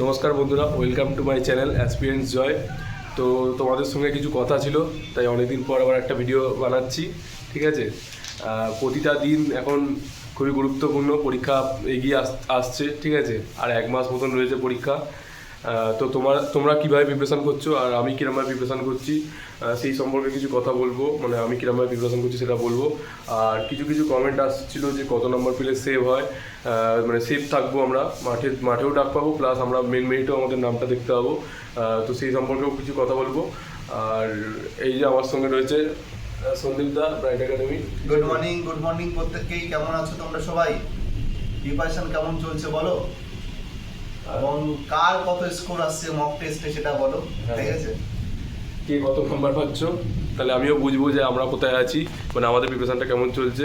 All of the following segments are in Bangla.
নমস্কার বন্ধুরা, ওয়েলকাম টু মাই চ্যানেল অ্যাসপিরিয়েন্স জয়। তো তোমাদের সঙ্গে কিছু কথা ছিল, তাই অনেকদিন পর আবার একটা ভিডিও বানাচ্ছি, ঠিক আছে? প্রতিটা দিন এখন খুবই গুরুত্বপূর্ণ, পরীক্ষা এগিয়ে আস- আসছে, ঠিক আছে? আর এক মাস মতন রয়েছে পরীক্ষা তো তোমার, তোমরা কীভাবে প্রিপারেশন করছ আর আমি কীরমভাবে প্রিপারেশন করছি সেই সম্পর্কে কিছু কথা বলব মানে আমি কীরমভাবে প্রিপারেশন করছি সেটা বলব। আর কিছু কিছু কমেন্ট আসছিল যে কত নম্বর পেলে সেভ হয় মানে সেভ থাকব আমরা, মাঠে, মাঠেও ডাক পাবো প্লাস আমরা মেন মেরিটেও আমাদের নামটা দেখতে পাবো। তো সেই সম্পর্কেও কিছু কথা বলব। আর এই যে আমার সঙ্গে রয়েছে Sandeep da Bright Academy good morning good morning প্রত্যেককেই। কেমন আছো তোমরা সবাই? প্রিপারেশন কেমন চলছে বলো? এবং কার কত স্কোর আসছে মক টেস্টে সেটা বলো হ্যাঁ। ঠিক আছে? কে কত নাম্বার পাচ্ছ? তাহলে আমিও বুঝব যে আমরা কোথায় আছি মানে আমাদের প্রিপারেশনটা কেমন চলছে।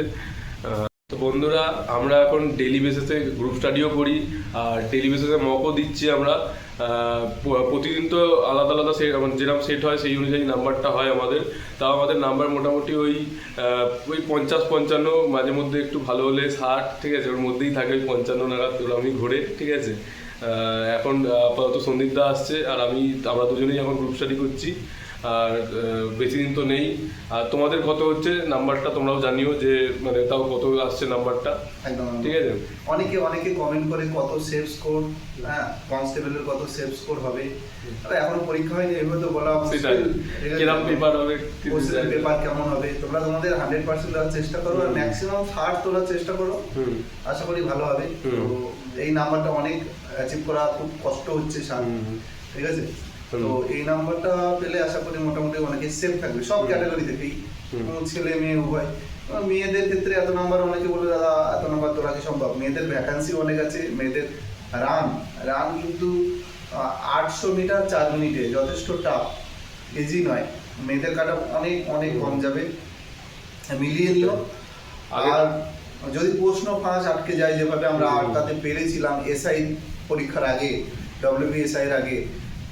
তো বন্ধুরা আমরা এখন ডেলি বেসিসে গ্রুপ স্টাডিও করি আর ডেলি বেসিসে মকও দিচ্ছি আমরা। প্রতিদিন তো আলাদা আলাদা সেট যেরকম সেট হয় সেই অনুযায়ী নাম্বারটা হয় আমাদের। তাও আমাদের নাম্বার মোটামুটি ওই ওই পঞ্চাশ পঞ্চান্ন মাঝে মধ্যে একটু ভালো হলে ষাট ঠিক আছে? ওর মধ্যেই থাকে ওই পঞ্চান্ন নাগাদ ওরকমই ঘোরে ঠিক আছে? এখন আপাতত সন্দীপ দা আসছে আর আমি আমরা দুজনেই এখন গ্রুপ স্টাডি করছি। আর বেশি দিন তো নেই। আর তোমাদের কত হচ্ছে? নাম্বারটা তোমরাও জানিও যে মানে তাও কত আসছে নাম্বারটা। ঠিক আছে? অনেকে অনেকে কমেন্ট করে কত সেভ স্কোর হ্যাঁ কনস্টেবলের কত সেভ স্কোর হবে। এখনও পরীক্ষা হয়নি এভাবে তো বলা কিরম পেপার হবে পেপার কেমন হবে? তোমরা তোমাদের হান্ড্রেড পার্সেন্ট দেওয়ার চেষ্টা করো আর ম্যাক্সিমাম ষাট তোলার চেষ্টা করো। আশা করি ভালো হবে। তো এই নাম্বারটা অনেক অ্যাচিভ করা খুব কষ্ট হচ্ছে ঠিক আছে। তো এই নাম্বারটা পেলে আশা করি মোটামুটি অনেকে সেফ থাকবে। সব। ক্যাটাগরি থেকেই। কোনো ছেলে মেয়ে উভয়। মেয়েদের ক্ষেত্রে এত নাম্বার অনেকে বলে দাদা এত নাম্বার তোলা কি সম্ভব। মেয়েদের ভ্যাকান্সি অনেক আছে মেয়েদের রান রান কিন্তু আটশো মিটার চার মিনিটে যথেষ্ট টাফ ইজি নয়। মেয়েদের কাটা অনেক অনেক কম যাবে। মিলিয়ে নিও। আর যদি প্রশ্ন ফাঁস আটকে যায় যেভাবে আমরা। আটকাতে পেরেছিলাম এসআই পরীক্ষার আগে ডব্লিউবিএসআই এর আগে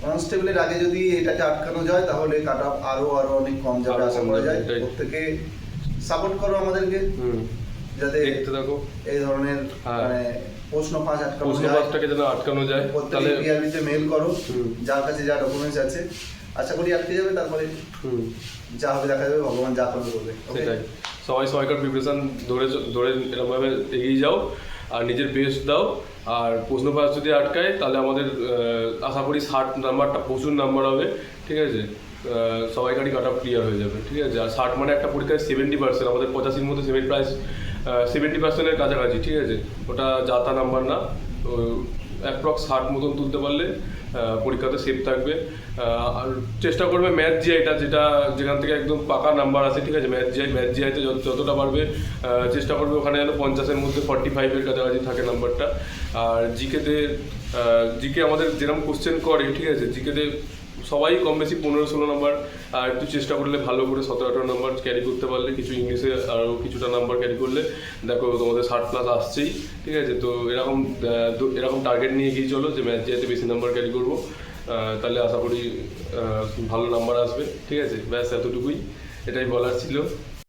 কনস্টেবলের আগে যদি এটাকে আটকানো যায় তাহলে কাট অফ আরও আরও অনেক কম যাবে আশা করা যায়। প্রত্যেকে সাপোর্ট করো আমাদেরকে। হুম। যাতে দেখতে থাকো এই ধরনের হ্যাঁ। মানে প্রশ্ন পাঁচ আটকানো প্রশ্ন যায় পাঁচটাকে যেন আটকানো যায় তাহলে পিআরবিতে মেল করো। যার কাছে যা ডকুমেন্টস আছে। আশা করি আটকে যাবে তারপরে হুম। যা হবে দেখা যাবে ভগবান যা করবে করবে? সেটাই। সবাই সবাইকার প্রিপারেশন ধরে ধরে এরকমভাবে এগিয়ে যাও আর নিজের বেস্ট দাও। আর প্রশ্ন পাস যদি আটকায়, তাহলে আমাদের আশা করি ষাট নাম্বারটা প্রচুর নাম্বার হবে, ঠিক আছে? সবাই গাড়ি কাট অফ ক্লিয়ার হয়ে যাবে, ঠিক আছে? আর ষাট মানে একটা পরীক্ষায় সেভেন্টি পার্সেন্ট আমাদের পঁচাশির মধ্যে সেভেন প্রাইস সেভেন্টি পার্সেন্টের কাছাকাছি, ঠিক আছে? ওটা যাতা নাম্বার না অ্যাপ্রক্স ষাট মতন তুলতে পারলে পরীক্ষাতে সেফ থাকবে। আর চেষ্টা করবে ম্যাথ জিআইটা যেটা যেখান থেকে একদম পাকা নাম্বার আছে ঠিক আছে? ম্যাথ জিআই ম্যাথ জিআইতে যতটা পারবে চেষ্টা করবে ওখানে যেন পঞ্চাশের মধ্যে ফর্টি ফাইভের কাছাকাছি থাকে নাম্বারটা আর জিকেতে জিকে আমাদের যেরকম কোশ্চেন করে, ঠিক আছে? জিকেতে সবাই কম বেশি পনেরো ষোলো নাম্বার, আর একটু চেষ্টা করলে ভালো করে সতেরো আঠারো নাম্বার ক্যারি করতে পারলে, কিছু ইংলিশে আরও কিছুটা নাম্বার ক্যারি করলে, দেখো তোমাদের ষাট প্লাস আসছেই, ঠিক আছে? তো এরকম এরকম টার্গেট নিয়ে গিয়ে চলো যে ম্যাচ যেতে বেশি নাম্বার ক্যারি করব তাহলে আশা করি ভালো নাম্বার আসবে, ঠিক আছে? ব্যাস, এতটুকুই, এটাই বলার ছিল।